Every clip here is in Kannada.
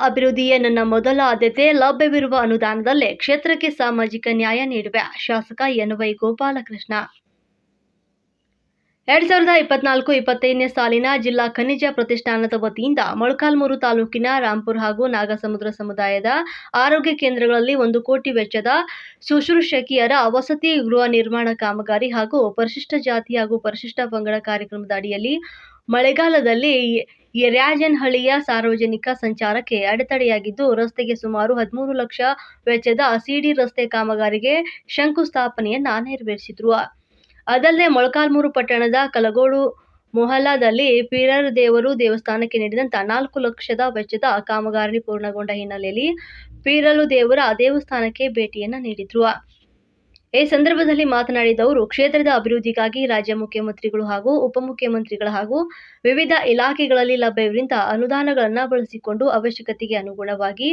ಅಭಿವೃದ್ಧಿಯೇ ನನ್ನ ಮೊದಲ ಆದ್ಯತೆ. ಲಭ್ಯವಿರುವ ಅನುದಾನದಲ್ಲೇ ಕ್ಷೇತ್ರಕ್ಕೆ ಸಾಮಾಜಿಕ ನ್ಯಾಯ ನೀಡುವೆ. ಶಾಸಕ ಎನ್ ವೈ ಗೋಪಾಲಕೃಷ್ಣ. ಎರಡ್ ಸಾವಿರದ ಇಪ್ಪತ್ನಾಲ್ಕು ಇಪ್ಪತ್ತೈದನೇ ಸಾಲಿನ ಜಿಲ್ಲಾ ಖನಿಜ ಪ್ರತಿಷ್ಠಾನದ ವತಿಯಿಂದ ಮೊಳಕಾಲ್ಮೂರು ತಾಲೂಕಿನ ರಾಂಪುರ್ ಹಾಗೂ ನಾಗಸಮುದ್ರ ಸಮುದಾಯದ ಆರೋಗ್ಯ ಕೇಂದ್ರಗಳಲ್ಲಿ ಒಂದು ಕೋಟಿ ವೆಚ್ಚದ ಶುಶ್ರೂಷಕಿಯರ ವಸತಿ ಗೃಹ ನಿರ್ಮಾಣ ಕಾಮಗಾರಿ ಹಾಗೂ ಪರಿಶಿಷ್ಟ ಜಾತಿ ಹಾಗೂ ಪರಿಶಿಷ್ಟ ಪಂಗಡ ಕಾರ್ಯಕ್ರಮದ ಅಡಿಯಲ್ಲಿ ಮಳೆಗಾಲದಲ್ಲಿ ಯರ್ಯಾಜನಹಳ್ಳಿಯ ಸಾರ್ವಜನಿಕ ಸಂಚಾರಕ್ಕೆ ಅಡೆತಡೆಯಾಗಿದ್ದು, ರಸ್ತೆಗೆ ಸುಮಾರು ಹದಿಮೂರು ಲಕ್ಷ ವೆಚ್ಚದ ಸಿಡಿ ರಸ್ತೆ ಕಾಮಗಾರಿಗೆ ಶಂಕುಸ್ಥಾಪನೆಯನ್ನ ನೆರವೇರಿಸಿದ್ರು. ಅದಲ್ಲದೆ ಮೊಳಕಾಲ್ಮೂರು ಪಟ್ಟಣದ ಕಲಗೋಡು ಮೊಹಲ್ಲಾದಲ್ಲಿ ಪೀರರ್ ದೇವರು ದೇವಸ್ಥಾನಕ್ಕೆ ನೀಡಿದಂತ ನಾಲ್ಕು ಲಕ್ಷದ ವೆಚ್ಚದ ಕಾಮಗಾರಿ ಪೂರ್ಣಗೊಂಡ ಹಿನ್ನೆಲೆಯಲ್ಲಿ ಪೀರಲು ದೇವರ ದೇವಸ್ಥಾನಕ್ಕೆ ಭೇಟಿಯನ್ನು ನೀಡಿದ್ರು. ಈ ಸಂದರ್ಭದಲ್ಲಿ ಮಾತನಾಡಿದ ಅವರು, ಕ್ಷೇತ್ರದ ಅಭಿವೃದ್ಧಿಗಾಗಿ ರಾಜ್ಯ ಮುಖ್ಯಮಂತ್ರಿಗಳು ಹಾಗೂ ಉಪಮುಖ್ಯಮಂತ್ರಿಗಳ ಹಾಗೂ ವಿವಿಧ ಇಲಾಖೆಗಳಲ್ಲಿ ಲಭ್ಯವಿರುವ ಅನುದಾನಗಳನ್ನು ಬಳಸಿಕೊಂಡು ಅವಶ್ಯಕತೆಗೆ ಅನುಗುಣವಾಗಿ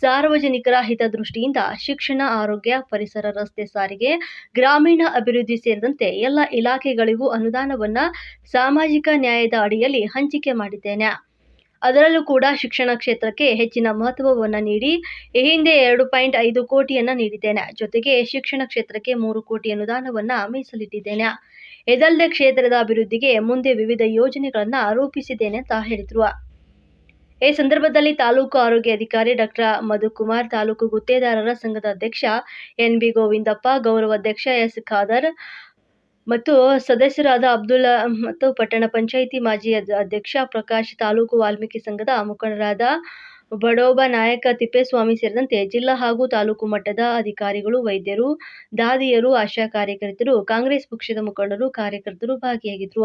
ಸಾರ್ವಜನಿಕರ ಹಿತದೃಷ್ಟಿಯಿಂದ ಶಿಕ್ಷಣ, ಆರೋಗ್ಯ, ಪರಿಸರ, ರಸ್ತೆ ಸಾರಿಗೆ, ಗ್ರಾಮೀಣ ಅಭಿವೃದ್ಧಿ ಸೇರಿದಂತೆ ಎಲ್ಲ ಇಲಾಖೆಗಳಿಗೂ ಅನುದಾನವನ್ನು ಸಾಮಾಜಿಕ ನ್ಯಾಯದ ಅಡಿಯಲ್ಲಿ ಹಂಚಿಕೆ ಮಾಡಿದ್ದೇನೆ. ಅದರಲ್ಲೂ ಕೂಡ ಶಿಕ್ಷಣ ಕ್ಷೇತ್ರಕ್ಕೆ ಹೆಚ್ಚಿನ ಮಹತ್ವವನ್ನು ನೀಡಿ, ಈ ಹಿಂದೆ ಎರಡು ಪಾಯಿಂಟ್ ಐದು ಕೋಟಿಯನ್ನು ನೀಡಿದ್ದೇನೆ. ಜೊತೆಗೆ ಶಿಕ್ಷಣ ಕ್ಷೇತ್ರಕ್ಕೆ ಮೂರು ಕೋಟಿ ಅನುದಾನವನ್ನ ಮೀಸಲಿಟ್ಟಿದ್ದೇನೆ. ಇದಲ್ಲದೆ ಕ್ಷೇತ್ರದ ಅಭಿವೃದ್ಧಿಗೆ ಮುಂದೆ ವಿವಿಧ ಯೋಜನೆಗಳನ್ನು ರೂಪಿಸಿದ್ದೇನೆ ಅಂತ ಹೇಳಿದ್ರು. ಈ ಸಂದರ್ಭದಲ್ಲಿ ತಾಲೂಕು ಆರೋಗ್ಯ ಅಧಿಕಾರಿ ಡಾಕ್ಟರ್ ಮಧುಕುಮಾರ್, ತಾಲೂಕು ಗುತ್ತೇದಾರರ ಸಂಘದ ಅಧ್ಯಕ್ಷ ಎನ್. ಬಿ. ಗೋವಿಂದಪ್ಪ ಗೌರವಾಧ್ಯಕ್ಷ ಎಸ್. ಖಾದರ್ ಮತ್ತು ಸದಸ್ಯರಾದ ಅಬ್ದುಲ್ಲಾ ಮತ್ತು ಪಟ್ಟಣ ಪಂಚಾಯಿತಿ ಮಾಜಿ ಅಧ್ಯಕ್ಷ ಪ್ರಕಾಶ್, ತಾಲೂಕು ವಾಲ್ಮೀಕಿ ಸಂಘದ ಮುಖಂಡರಾದ ಬಡೋಬ ನಾಯಕ ತಿಪ್ಪೇಸ್ವಾಮಿ ಸೇರಿದಂತೆ ಜಿಲ್ಲಾ ಹಾಗೂ ತಾಲೂಕು ಮಟ್ಟದ ಅಧಿಕಾರಿಗಳು, ವೈದ್ಯರು, ದಾದಿಯರು, ಆಶಾ ಕಾರ್ಯಕರ್ತರು, ಕಾಂಗ್ರೆಸ್ ಪಕ್ಷದ ಮುಖಂಡರು, ಕಾರ್ಯಕರ್ತರು ಭಾಗಿಯಾಗಿದ್ರು.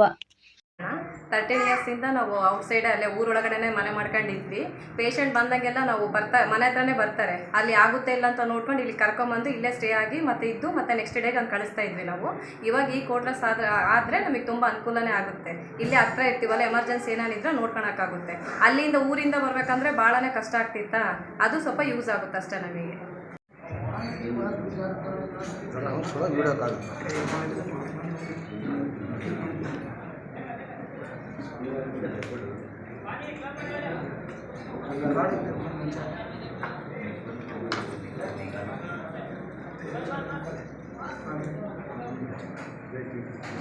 ತರ್ಟೀನ್ ಇಯರ್ಸಿಂದ ನಾವು ಔಟ್ಸೈಡ್ ಅಲ್ಲೇ ಊರೊಳಗಡೆನೇ ಮನೆ ಮಾಡ್ಕೊಂಡಿದ್ವಿ. ಪೇಷಂಟ್ ಬಂದಾಗೆಲ್ಲ ನಾವು ಬರ್ತಾ, ಮನೆ ಹತ್ರನೇ ಬರ್ತಾರೆ. ಅಲ್ಲಿ ಆಗುತ್ತೆ ಇಲ್ಲ ಅಂತ ನೋಡ್ಕೊಂಡು ಇಲ್ಲಿ ಕರ್ಕೊಂಬಂದು ಇಲ್ಲೇ ಸ್ಟೇ ಆಗಿ ಮತ್ತೆ ಇದ್ದು ಮತ್ತೆ ನೆಕ್ಸ್ಟ್ ಡೇಗೆ ಹಂಗೆ ಕಳಿಸ್ತಾ ಇದ್ವಿ ನಾವು. ಇವಾಗ ಈ ಕೋಟ್ರಸ್ ಆದ್ರೆ, ಆದರೆ ನಮಗೆ ತುಂಬ ಅನುಕೂಲನೇ ಆಗುತ್ತೆ. ಇಲ್ಲೇ ಹತ್ರ ಇರ್ತೀವಲ್ಲ ಎಮರ್ಜೆನ್ಸಿ ಏನಾನಿದ್ರೆ ನೋಡ್ಕೊಳಕ್ಕಾಗುತ್ತೆ. ಅಲ್ಲಿಂದ ಊರಿಂದ ಬರ್ಬೇಕಂದ್ರೆ ಭಾಳನೇ ಕಷ್ಟ ಆಗ್ತಿತ್ತಾ? ಅದು ಸ್ವಲ್ಪ ಯೂಸ್ ಆಗುತ್ತೆ ಅಷ್ಟೇ ನಮಗೆ. ನಾವು ಕೂಡ ವಿಡಿಯೋ ಕಾಲ್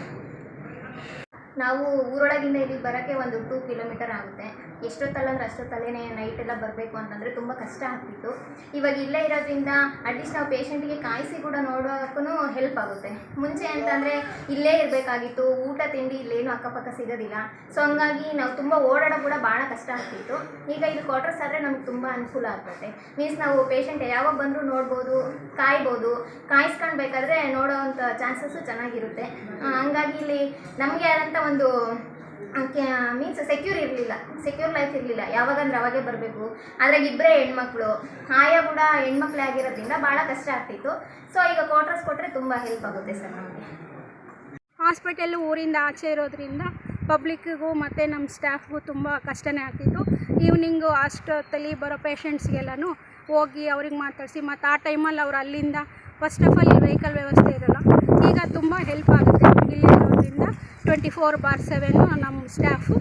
ನಾವು ಊರೊಳಗಿಂದ ಇಲ್ಲಿಗೆ ಬರೋಕ್ಕೆ ಒಂದು ಟೂ ಕಿಲೋಮೀಟರ್ ಆಗುತ್ತೆ. ಎಷ್ಟೊತ್ತಲ್ಲಂದ್ರೆ ಅಷ್ಟೊತ್ತಲ್ಲೇ ನೈಟ್ ಎಲ್ಲ ಬರಬೇಕು ಅಂತಂದರೆ ತುಂಬ ಕಷ್ಟ ಆಗ್ತಿತ್ತು. ಇವಾಗ ಇಲ್ಲೇ ಇರೋದ್ರಿಂದ ಅಟ್ಲೀಸ್ಟ್ ನಾವು ಪೇಷಂಟಿಗೆ ಕಾಯಿಸಿ ಕೂಡ ನೋಡೋಕ್ಕೂ ಹೆಲ್ಪ್ ಆಗುತ್ತೆ. ಮುಂಚೆ ಅಂತಂದರೆ ಇಲ್ಲೇ ಇರಬೇಕಾಗಿತ್ತು, ಊಟ, ತಿಂಡಿ ಇಲ್ಲೇನು ಅಕ್ಕಪಕ್ಕ ಸಿಗೋದಿಲ್ಲ. ಸೊ ಹಂಗಾಗಿ ನಾವು ತುಂಬ ಓಡಾಡೋ ಕೂಡ ಭಾಳ ಕಷ್ಟ ಆಗ್ತಿತ್ತು. ಈಗ ಇದು ಕ್ವಾರ್ಟರ್ಸ್ ಆದರೆ ನಮ್ಗೆ ತುಂಬ ಅನುಕೂಲ ಆಗ್ತದೆ. ಮೀನ್ಸ್ ನಾವು ಪೇಷಂಟ್ ಯಾವಾಗ ಬಂದರೂ ನೋಡ್ಬೋದು, ಕಾಯ್ಬೋದು. ಕಾಯಿಸ್ಕೊಂಡ್ಬೇಕಾದ್ರೆ ನೋಡೋ ಅಂಥ ಚಾನ್ಸಸ್ಸು ಚೆನ್ನಾಗಿರುತ್ತೆ. ಹಂಗಾಗಿ ಇಲ್ಲಿ ನಮಗೆ ಆದಂಥ ಒಂದು ಮೀನ್ಸ್ ಸೆಕ್ಯೂರ್ ಇರಲಿಲ್ಲ ಸೆಕ್ಯೂರ್ ಲೈಫ್ ಇರಲಿಲ್ಲ. ಯಾವಾಗಂದ್ರೆ ಅವಾಗೇ ಬರಬೇಕು. ಅದ್ರಾಗ ಇಬ್ಬರೇ ಹೆಣ್ಮಕ್ಳು. ಆಯಾ ಕೂಡ ಹೆಣ್ಮಕ್ಳೇ ಆಗಿರೋದ್ರಿಂದ ಭಾಳ ಕಷ್ಟ ಆಗ್ತಿತ್ತು. ಸೊ ಈಗ ಕ್ವಾರ್ಟರ್ಸ್ ಕೊಟ್ಟರೆ ತುಂಬ ಹೆಲ್ಪ್ ಆಗುತ್ತೆ ಸರ್ ನಮಗೆ. ಹಾಸ್ಪಿಟಲ್ ಊರಿಂದ ಆಚೆ ಇರೋದ್ರಿಂದ ಪಬ್ಲಿಕ್ಕಿಗೂ ಮತ್ತು ನಮ್ಮ ಸ್ಟಾಫ್ಗೂ ತುಂಬ ಕಷ್ಟನೇ ಆಗ್ತಿತ್ತು. ಈವ್ನಿಂಗು ಅಷ್ಟೊತ್ತಲ್ಲಿ ಬರೋ ಪೇಷಂಟ್ಸ್ಗೆಲ್ಲನೂ ಹೋಗಿ ಅವ್ರಿಗೆ ಮಾತಾಡಿಸಿ, ಮತ್ತು ಆ ಟೈಮಲ್ಲಿ ಅವ್ರು ಅಲ್ಲಿಂದ ಫಸ್ಟ್ ಆಫ್ ಆಲ್ ವೆಹಿಕಲ್ ವ್ಯವಸ್ಥೆ ಇರೋಲ್ಲ. ಈಗ ತುಂಬ ಹೆಲ್ಪ್ ಆಗುತ್ತೆ. ಫೋರ್ ಬಾರ್ ಸೆವೆನು ನಮ್ಮ ಸ್ಟಾಫು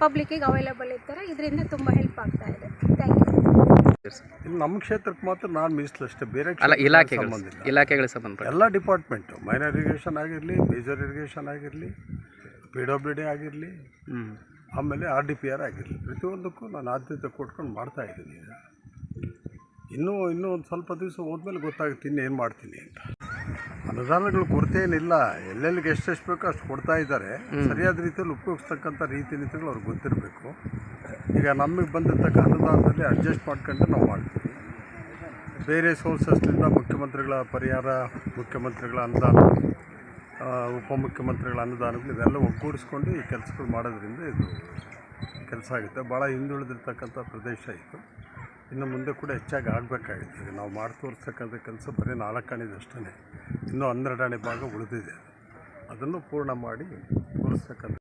ಪಬ್ಲಿಕ್ಕಿಗೆ ಅವೈಲೇಬಲ್ ಇರ್ತಾರೆ. ಇದರಿಂದ ತುಂಬ ಹೆಲ್ಪ್ ಆಗ್ತಾ ಇದೆ. ಥ್ಯಾಂಕ್ ಯು ನಮ್ಮ ಕ್ಷೇತ್ರಕ್ಕೆ ಮಾತ್ರ ನಾನು ಮೀಸಲು ಅಷ್ಟೇ. ಬೇರೆ ಅಲ್ಲ ಕ್ಷೇತ್ರಕ್ಕೆ ಇಲಾಖೆಗಳು ಸಂಬಂಧ ಎಲ್ಲ ಡಿಪಾರ್ಟ್ಮೆಂಟು ಮೈನರ್ ಇರಿಗೇಷನ್ ಆಗಿರಲಿ ಮೇಜರ್ ಇರಿಗೇಷನ್ ಆಗಿರಲಿ ಪಿ ಡಬ್ಲ್ಯೂ ಡಿ ಆಗಿರಲಿ ಹ್ಞೂ ಆಮೇಲೆ ಆರ್ ಡಿ ಪಿ ಆರ್ ಆಗಿರಲಿ. ಪ್ರತಿಯೊಂದಕ್ಕೂ ನಾನು ಆದ್ಯತೆ ಕೊಟ್ಕೊಂಡು ಮಾಡ್ತಾ ಇದ್ದೀನಿ. ಈಗ ಇನ್ನೂ ಇನ್ನೂ ಒಂದು ಸ್ವಲ್ಪ ದಿವಸ ಹೋದ್ಮೇಲೆ ಗೊತ್ತಾಗುತ್ತೆ ಇನ್ನೇನು ಏನು ಮಾಡ್ತೀನಿ ಅಂತ. ಅನುದಾನಗಳು ಕೊರತೆ ಏನಿಲ್ಲ. ಎಲ್ಲೆಲ್ಲಿಗೆ ಎಷ್ಟೆಷ್ಟು ಬೇಕೋ ಅಷ್ಟು ಕೊಡ್ತಾ ಇದ್ದಾರೆ. ಸರಿಯಾದ ರೀತಿಯಲ್ಲಿ ಉಪಯೋಗಿಸ್ತಕ್ಕಂಥ ರೀತಿ ನೀತಿಗಳು ಅವ್ರಿಗೆ ಗೊತ್ತಿರಬೇಕು. ಈಗ ನಮಗೆ ಬಂದಿರ್ತಕ್ಕ ಅನುದಾನದಲ್ಲಿ ಅಡ್ಜಸ್ಟ್ ಮಾಡ್ಕೊಂಡು ನಾವು ಮಾಡ್ತೀವಿ. ಬೇರೆ ಸೋರ್ಸಸ್ನಿಂದ ಮುಖ್ಯಮಂತ್ರಿಗಳ ಪರಿಹಾರ ಮುಖ್ಯಮಂತ್ರಿಗಳ ಅನುದಾನ ಉಪಮುಖ್ಯಮಂತ್ರಿಗಳ ಅನುದಾನಗಳು ಇದೆಲ್ಲ ಒಗ್ಗೂಡಿಸ್ಕೊಂಡು ಈ ಕೆಲಸಗಳು ಮಾಡೋದ್ರಿಂದ ಇದು ಕೆಲಸ ಆಗುತ್ತೆ. ಭಾಳ ಹಿಂದುಳಿದಿರ್ತಕ್ಕಂಥ ಪ್ರದೇಶ ಇದು. ಇನ್ನು ಮುಂದೆ ಕೂಡ ಹೆಚ್ಚಾಗಿ ಆಗಬೇಕಾಗಿದೆ ಈಗ ನಾವು ಮಾಡಿ ತೋರಿಸ್ತಕ್ಕಂಥ ಕೆಲಸ ಬರೀ ನಾಲ್ಕು ಅಷ್ಟೇ ಇನ್ನೂ ಹನ್ನೆರಡು ಅಣೆ ಭಾಗ ಉಳಿದಿದೆ. ಅದನ್ನು ಪೂರ್ಣ ಮಾಡಿ ತೋರಿಸ್ತಕ್ಕಂಥ